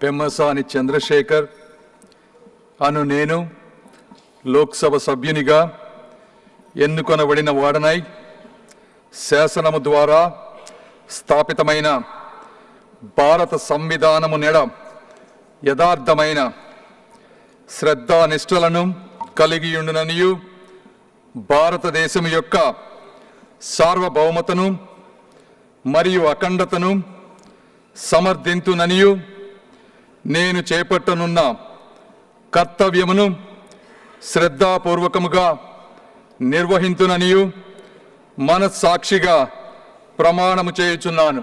పెమ్మసాని చంద్రశేఖర్ అను నేను లోక్సభ సభ్యునిగా ఎన్నుకొనబడిన వాడనై శాసనము ద్వారా స్థాపితమైన భారత సంవిధానము నెడ యథార్థమైన శ్రద్ధానిష్టలను కలిగియుండుననియు భారతదేశం యొక్క సార్వభౌమతను మరియు అఖండతను సమర్థింతుననియు నేను చేపట్టనున్న కర్తవ్యమును శ్రద్ధాపూర్వకముగా నిర్వహింతుననియు మనస్సాక్షిగా ప్రమాణము చేయుచున్నాను.